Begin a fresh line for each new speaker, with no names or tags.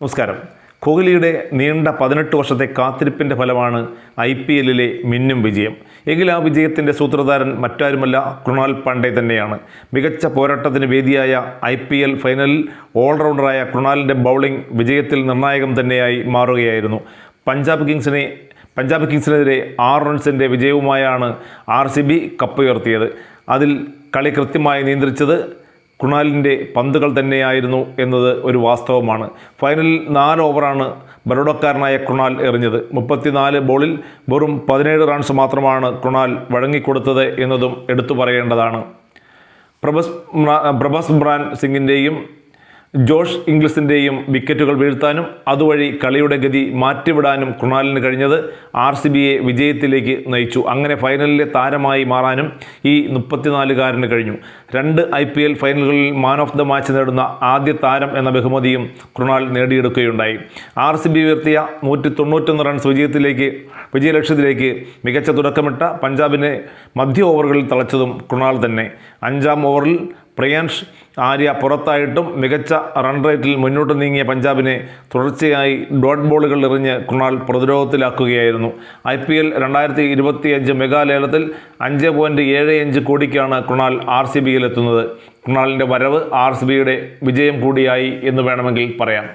നമസ്കാരം. കോഹ്ലിയുടെ നീണ്ട പതിനെട്ട് വർഷത്തെ കാത്തിരിപ്പിന്റെ ഫലമാണ് ഐ പി എല്ലിലെ മിന്നും വിജയം. എങ്കിൽ ആ വിജയത്തിന്റെ സൂത്രധാരൻ മറ്റാരുമല്ല? കൃണാൽ പാണ്ഡെ തന്നെയാണ്. മികച്ച പോരാട്ടത്തിന് വേദിയായ ഐ പി എൽ ഫൈനലിൽ ഓൾറൗണ്ടറായ കൃണാലിന്റെ ബൗളിംഗ് വിജയത്തിൽ നിർണായകം തന്നെയായി മാറുകയായിരുന്നു. പഞ്ചാബ് കിങ്സിനെ പഞ്ചാബ് കിങ്സിനെതിരെ ആറ് റൺസിന്റെ വിജയവുമായാണ് ആർ സി ബി കപ്പുയർത്തിയത് അതിൽ കളി കൃത്യമായി നിയന്ത്രിച്ചത് കൃണാലിന്റെ പന്തുകൾ തന്നെയായിരുന്നു എന്നത് ഒരു വാസ്തവമാണ്. ഫൈനലിൽ നാല് ഓവറാണ് ബറോഡക്കാരനായ കുണാൽ എറിഞ്ഞത്. മുപ്പത്തിനാല് ബോളിൽ വെറും പതിനേഴ് റൺസ് മാത്രമാണ് കുണാൽ വഴങ്ങിക്കൊടുത്തത് എന്നതും എടുത്തു പറയേണ്ടതാണ്. പ്രഭസ് പ്രഭസ് ബ്രാൻ സിംഗിന്റെയും ജോഷ് ഇംഗ്ലീസിന്റെയും വിക്കറ്റുകൾ വീഴ്ത്താനും അതുവഴി കളിയുടെ ഗതി മാറ്റിവിടാനും കൃണാലിന് കഴിഞ്ഞത് ആർ സി ബിയെ വിജയത്തിലേക്ക് നയിച്ചു. അങ്ങനെ ഫൈനലിലെ താരമായി മാറാനും ഈ മുപ്പത്തിനാലുകാരന് കഴിഞ്ഞു. രണ്ട് ഐ പി എൽ ഫൈനലുകളിൽ മാൻ ഓഫ് ദ മാച്ച് നേടുന്ന ആദ്യ താരം എന്ന ബഹുമതിയും കൃണാൽ നേടിയെടുക്കുകയുണ്ടായി. ആർ സി ബി ഉയർത്തിയ നൂറ്റി തൊണ്ണൂറ്റൊന്ന് റൺസ് വിജയത്തിലേക്ക് വിജയലക്ഷ്യത്തിലേക്ക് മികച്ച തുടക്കമിട്ട പഞ്ചാബിനെ മധ്യ ഓവറുകളിൽ തളച്ചതും കൃണാൽ തന്നെ. അഞ്ചാം ഓവറിൽ പ്രിയാൻഷ് ആര്യ പുറത്തായിട്ടും മികച്ച റൺ റേറ്റിൽ മുന്നോട്ട് നീങ്ങിയ പഞ്ചാബിനെ തുടർച്ചയായി ഡോട്ട് ബോളുകൾ എറിഞ്ഞ് കൃണാൽ പ്രതിരോധത്തിലാക്കുകയായിരുന്നു. ഐ പി എൽ രണ്ടായിരത്തി ഇരുപത്തി അഞ്ച് മെഗാലേലത്തിൽ അഞ്ച് പോയിന്റ് ഏഴ് അഞ്ച് കോടിക്കാണ് കൃണാൽ ആർ സി ബിയിലെത്തുന്നത് കുണാലിന്റെ വരവ് ആർ സി ബിയുടെ വിജയം കൂടിയായി എന്ന് വേണമെങ്കിൽ പറയാം.